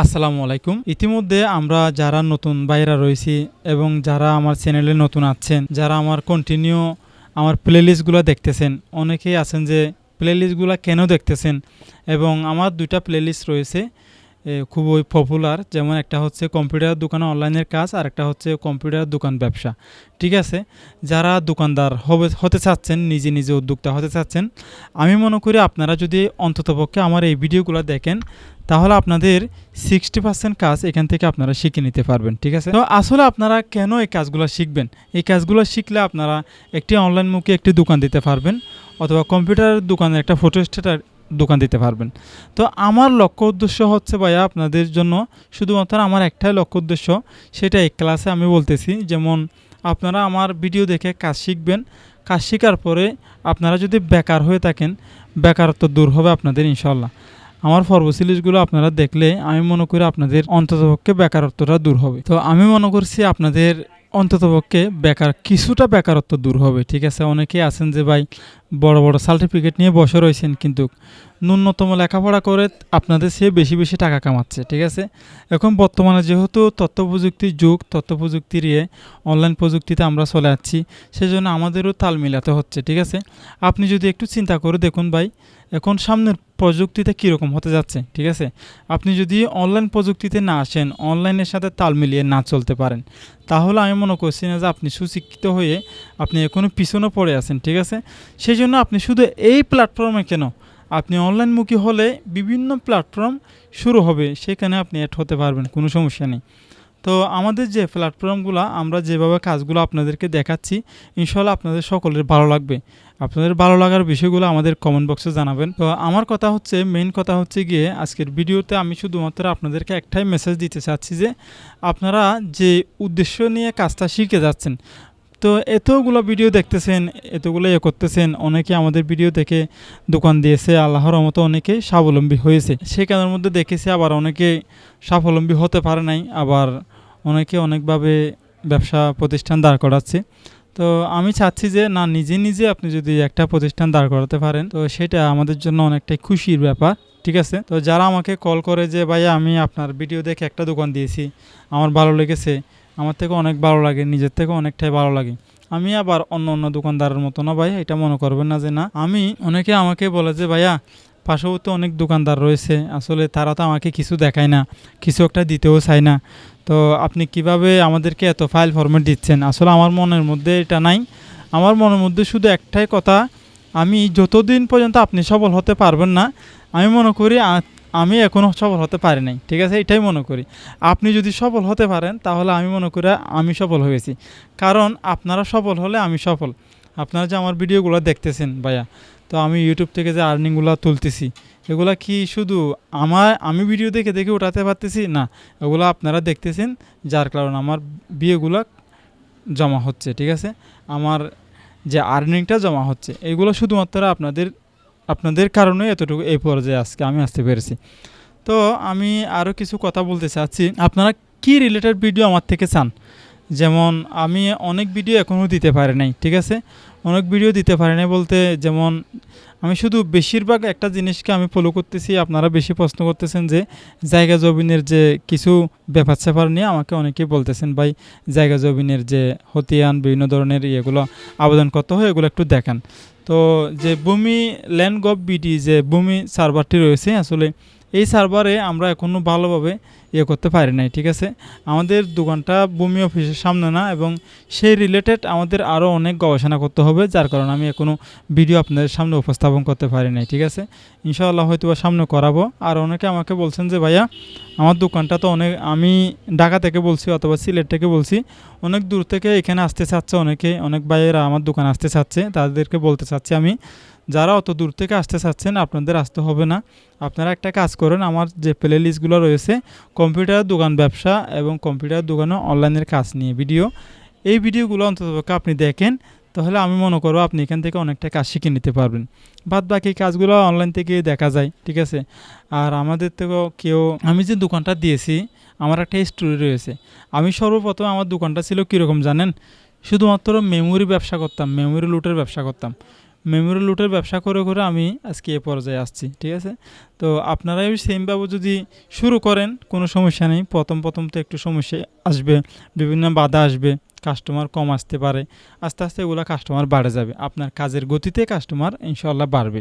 আসসালামু আলাইকুম। ইতিমধ্যে আমরা যারা নতুন বাইরা রয়েছি এবং যারা আমার চ্যানেলে নতুন আছেন, যারা আমার কন্টিনিউ আমার প্লেলিস্টগুলো দেখতেছেন, অনেকেই আছেন যে প্লেলিস্টগুলো কেন দেখতেছেন? এবং আমার দুইটা প্লেলিস্ট রয়েছে। খুবই পপুলার যেমন একটা হচ্ছে কম্পিউটার দোকানে অনলাইনের কাজ, আর একটা হচ্ছে কম্পিউটার দোকান ব্যবসা। ঠিক আছে? যারা দোকানদার হবে, হতে চাচ্ছেন, নিজে নিজে উদ্যোক্তা হতে চাচ্ছেন, আমি মনে করি আপনারা যদি অন্ততপক্ষে আমার এই ভিডিওগুলো দেখেন, তাহলে আপনাদের সিক্সটি পার্সেন্ট কাজ এখান থেকে আপনারা শিখে নিতে পারবেন। ঠিক আছে? তো আসলে আপনারা কেন এই কাজগুলো শিখবেন? এই কাজগুলো শিখলে আপনারা একটি অনলাইন মুখে একটি দোকান দিতে পারবেন, অথবা কম্পিউটার দোকানের একটা ফটো স্টেটার দোকান দিতে পারবেন। তো আমার লক্ষ্য উদ্দেশ্য হচ্ছে ভাইয়া আপনাদের জন্য শুধুমাত্র আমার একটাই লক্ষ্য উদ্দেশ্য সেটা এই ক্লাসে আমি বলতেছি, যেমন আপনারা আমার ভিডিও দেখে কাজ শিখবেন। কাজ শেখার পরে আপনারা যদি বেকার হয়ে থাকেন, বেকারত্ব দূর হবে আপনাদের ইনশাল্লাহ আমার পর্ব সিরিজগুলো আপনারা দেখলে আমি মনে করি আপনাদের অন্ততপক্ষে বেকারত্বটা দূর হবে। তো আমি মনে করছি আপনাদের অন্ততপক্ষে বেকার, কিছুটা বেকারত্ব দূর হবে, ঠিক আছে? অনেকেই আছেন যে ভাই বড় বড় সার্টিফিকেট নিয়ে বসে রয়েছেন, কিন্তু ন্যূনতম লেখাপড়া করে আপনাদের সে বেশি বেশি টাকা কামাচ্ছে, ঠিক আছে? এখন বর্তমানে যেহেতু তথ্য প্রযুক্তির যুগ তথ্য প্রযুক্তির ইয়ে অনলাইন প্রযুক্তিতে আমরা চলে যাচ্ছি সেই জন্য আমাদেরও তাল মিলাতে হচ্ছে, ঠিক আছে? আপনি যদি একটু চিন্তা করে দেখুন ভাই, এখন সামনের প্রযুক্তিতে কীরকম হতে যাচ্ছে, ঠিক আছে? আপনি যদি অনলাইন প্রযুক্তিতে না আসেন অনলাইনের সাথে তাল মিলিয়ে না চলতে পারেন, তাহলে আমি মনে করছি না যে আপনি সুশিক্ষিত হয়ে আপনি এখনও পিছনে পড়ে আছেন, ঠিক আছে? সেই জন্য আপনি শুধু এই প্ল্যাটফর্মে কেন আপনি অনলাইনমুখী হলে বিভিন্ন প্ল্যাটফর্ম শুরু হবে, সেখানে আপনি অ্যাড হতে পারবেন, কোনো সমস্যা নেই। তো আমাদের যে প্ল্যাটফর্মগুলো আমরা যেভাবে কাজগুলো আপনাদেরকে দেখাচ্ছি ইনশাল্লাহ আপনাদের সকলের ভালো লাগবে। আপনাদের ভালো লাগার বিষয়গুলো আমাদের কমেন্ট বক্সে জানাবেন। তো আমার কথা হচ্ছে মেইন কথা হচ্ছে গিয়ে, আজকের ভিডিওতে আমি শুধুমাত্র আপনাদেরকে একটাই মেসেজ দিতে চাচ্ছি যে, আপনারা যে উদ্দেশ্য নিয়ে কাজটা শিখে যাচ্ছেন তো এতগুলো ভিডিও দেখতেছেন, এতগুলো ইয়ে করতেছেন, অনেকে আমাদের ভিডিও দেখে দোকান দিয়েছে, আল্লাহর মতো অনেকে স্বাবলম্বী হয়েছে। সেখানের মধ্যে দেখেছি আবার অনেকে স্বাবলম্বী হতে পারে নাই, আবার অনেকে অনেকভাবে ব্যবসা প্রতিষ্ঠান দাঁড় করাচ্ছে। তো আমি চাচ্ছি যে, না, নিজে নিজে আপনি যদি একটা প্রতিষ্ঠান দাঁড় করাতে পারেন, তো সেটা আমাদের জন্য অনেকটাই খুশির ব্যাপার, ঠিক আছে? তো যারা আমাকে কল করে যে, ভাইয়া, আমি আপনার ভিডিও দেখে একটা দোকান দিয়েছি, আমার ভালো লেগেছে আমার থেকে অনেক ভালো লাগে, নিজের থেকে অনেকটাই ভালো লাগে। আমি আবার অন্য অন্য দোকানদারের মতো না ভাই এটা মনে করবেন না যে না। আমি অনেকে আমাকে বলে যে, ভাইয়া, পার্শ্ববর্তী অনেক দোকানদার রয়েছে, আসলে তারা তো আমাকে কিছু দেখায় না, কিছু একটা দিতেও চায় না। তো আপনি কীভাবে আমাদেরকে এত ফাইল ফরম্যাট দিচ্ছেন? আসলে আমার মনের মধ্যে এটা নাই। আমার মনের মধ্যে শুধু একটাই কথা, আমি যতদিন পর্যন্ত আপনি সফল হতে পারবেন না, আমি মনে করি আমি এখনও সফল হতে পারি নাই, ঠিক আছে? এটাই মনে করি। আপনি যদি সফল হতে পারেন, তাহলে আমি মনে করি আমি সফল হয়েছি কারণ আপনারা সফল হলে আমি সফল। আপনারা যে আমার ভিডিওগুলো দেখতেছেন, ভাইয়া, তো আমি ইউটিউব থেকে যে আর্নিংগুলো তুলতেছি, এগুলা কি শুধু আমার, আমি ভিডিও দেখে দেখে উঠাতে পারতেছি? না, এগুলো আপনারা দেখতেছেন, যার কারণে আমার বিয়েগুলো জমা হচ্ছে, ঠিক আছে? আমার যে আর্নিংটা জমা হচ্ছে, এগুলো শুধুমাত্র আপনাদের আপনাদের কারণে এতটুকু এই পর্যায়ে আজকে আমি আসতে পেরেছি। তো আমি আরও কিছু কথা বলতে চাচ্ছি। আপনারা কি রিলেটেড ভিডিও আমার থেকে চান? যেমন আমি অনেক ভিডিও এখনও দিতে পারি নাই, ঠিক আছে? অনেক ভিডিও দিতে পারি নাই বলতে যেমন আমি শুধু বেশিরভাগ একটা জিনিসকে আমি ফলো করতেছি। আপনারা বেশি প্রশ্ন করতেছেন যে জায়গা জমিনের যে কিছু ব্যাপার স্যাপার নিয়ে আমাকে অনেকেই বলতেছেন, ভাই, জায়গা জমিনের যে হতিয়ান, বিভিন্ন ধরনের ইয়েগুলো আবেদন করতে হয়, এগুলো একটু দেখান। তো যে ভূমি ল্যান্ড গভ বিটি যে ভূমি সার্ভারটি রয়েছে আসলে এই সার্ভারে আমরা এখনও ভালোভাবে ইয়ে করতে পারি নাই, ঠিক আছে? আমাদের দোকানটা ভূমি অফিসের সামনে না এবং সেই রিলেটেড আমাদের আরও অনেক গবেষণা করতে হবে, যার কারণে আমি এখনও ভিডিও আপনাদের সামনে উপস্থাপন করতে পারি নাই, ঠিক আছে? ইনশাআল্লাহ হয়তো বা সামনে করাবো। আর অনেকে আমাকে বলছেন যে, ভাইয়া, আমার দোকানটা তো অনেক, আমি ঢাকা থেকে বলছি অথবা সিলেট থেকে বলছি, অনেক দূর থেকে এখানে আসতে চাচ্ছে অনেকে, অনেক ভাইয়েরা আমার দোকান আসতে চাচ্ছে, তাদেরকে বলতে চাচ্ছি আমি যারা অত দূর থেকে আসতে চাচ্ছেন, আপনাদের আসতে হবে না। আপনারা একটা কাজ করেন, আমার যে প্লে লিস্টগুলো রয়েছে কম্পিউটার দোকান ব্যবসা এবং কম্পিউটার দোকানে অনলাইনের কাজ নিয়ে ভিডিও এই ভিডিওগুলো অন্ততপক্ষে আপনি দেখেন, তাহলে আমি মনে করব আপনি এখান থেকে অনেকটা কাজ শিখে নিতে পারবেন। বাদ বাকি কাজগুলো অনলাইন থেকে দেখা যায়, ঠিক আছে? আর আমাদের থেকেও কেউ, আমি যে দোকানটা দিয়েছি, আমার একটা স্টোরি রয়েছে। আমি সর্বপ্রথম আমার দোকানটা ছিল কীরকম জানেন? শুধুমাত্র মেমোরি ব্যবসা করতাম মেমোরি লুটের ব্যবসা করতাম। মেমোরি লুটের ব্যবসা করে করে আমি আজকে এ পর্যায়ে আসছি, ঠিক আছে? তো আপনারাই সেমভাবে যদি শুরু করেন, কোনো সমস্যা নেই। প্রথম প্রথম তো একটু সমস্যা আসবে, বিভিন্ন বাধা আসবে কাস্টমার কম আসতে পারে, আস্তে আস্তে এগুলো কাস্টমার বাড়ে যাবে। আপনার কাজের গতিতে কাস্টমার ইনশাল্লাহ বাড়বে।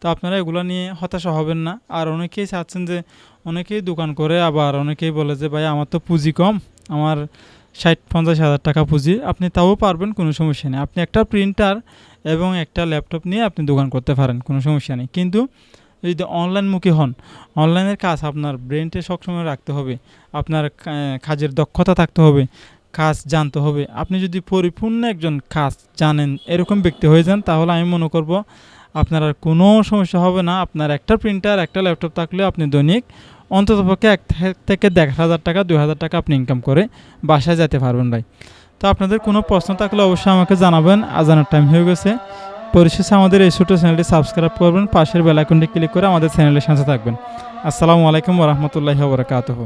তো আপনারা এগুলো নিয়ে হতাশা হবেন না। আর অনেকেই চাচ্ছেন যে, অনেকেই দোকান করে, আবার অনেকেই বলে যে, ভাই, আমার তো পুঁজি কম, আমার ষাট, পঞ্চাশ হাজার টাকা পুঁজি, আপনি তাও পারবেন, কোনো সমস্যা নেই। আপনি একটা প্রিন্টার এবং একটা ল্যাপটপ নিয়ে আপনি দোকান করতে পারেন, কোনো সমস্যা নেই। কিন্তু যদি অনলাইনমুখী হন অনলাইনের কাজ আপনার ব্রেনটে সবসময় রাখতে হবে, আপনার কাজের দক্ষতা থাকতে হবে, কাজ জানতে হবে। আপনি যদি পরিপূর্ণ একজন কাজ জানেন, এরকম ব্যক্তি হয়ে যান, তাহলে আমি মনে করব আপনার আর কোনো সমস্যা হবে না। আপনার একটা প্রিন্টার একটা ল্যাপটপ থাকলে আপনি দৈনিক অন্ততপক্ষে এক থেকে দেড় হাজার টাকা, দুই হাজার টাকা আপনি ইনকাম করে বাসায় যেতে পারবেন ভাই। তো আপনাদের কোনো প্রশ্ন থাকলে অবশ্যই আমাকে জানাবেন। আজানোর টাইম হয়ে গেছে। পরিশেষে আমাদের এই ছোটো চ্যানেলটি সাবস্ক্রাইব করবেন। পাশের বেলাইকনটি ক্লিক করে আমাদের চ্যানেলের সাথে থাকবেন। আসসালামু আলাইকুম রহমতুল্লাহ বরকাতহ।